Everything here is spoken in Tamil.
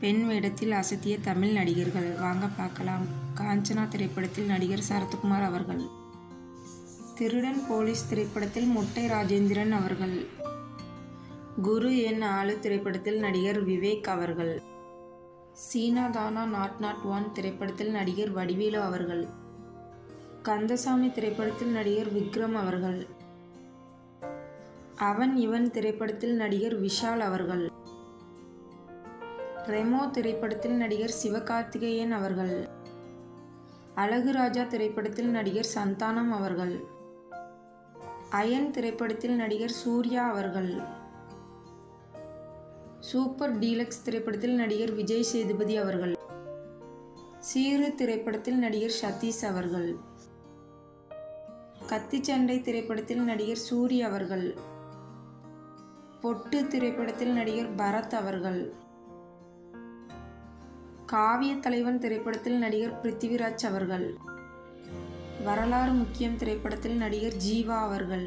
பெண் வேடத்தில் அசத்திய தமிழ் நடிகர்கள். வாங்க பார்க்கலாம். காஞ்சனா திரைப்படத்தில் நடிகர் சரத்குமார் அவர்கள். திருடன் போலீஸ் திரைப்படத்தில் முட்டை ராஜேந்திரன் அவர்கள். குரு என் ஆளு திரைப்படத்தில் நடிகர் விவேக் அவர்கள். சீனா தானா நாட் நாட் ஒன் திரைப்படத்தில் நடிகர் வடிவேலு அவர்கள். கந்தசாமி திரைப்படத்தில் நடிகர் விக்ரம் அவர்கள். அவன் இவன் திரைப்படத்தில் நடிகர் விஷால் அவர்கள். ரெமோ திரைப்படத்தில் நடிகர் சிவகார்த்திகேயன் அவர்கள். அழகு ராஜா திரைப்படத்தில் நடிகர் சந்தானம் அவர்கள். அயன் திரைப்படத்தில் நடிகர் சூர்யா அவர்கள். சூப்பர் டீலக்ஸ் திரைப்படத்தில் நடிகர் விஜய் சேதுபதி அவர்கள். சீரு திரைப்படத்தில் நடிகர் சதீஷ் அவர்கள். கத்திச்சண்டை திரைப்படத்தில் நடிகர் சூரி அவர்கள். பொட்டு திரைப்படத்தில் நடிகர் பரத் அவர்கள். காவிய தலைவன் திரைப்படத்தில் நடிகர் பிருத்திவிராஜ் அவர்கள். வரலாறு முக்கியம் திரைப்படத்தில் நடிகர் ஜீவா அவர்கள்.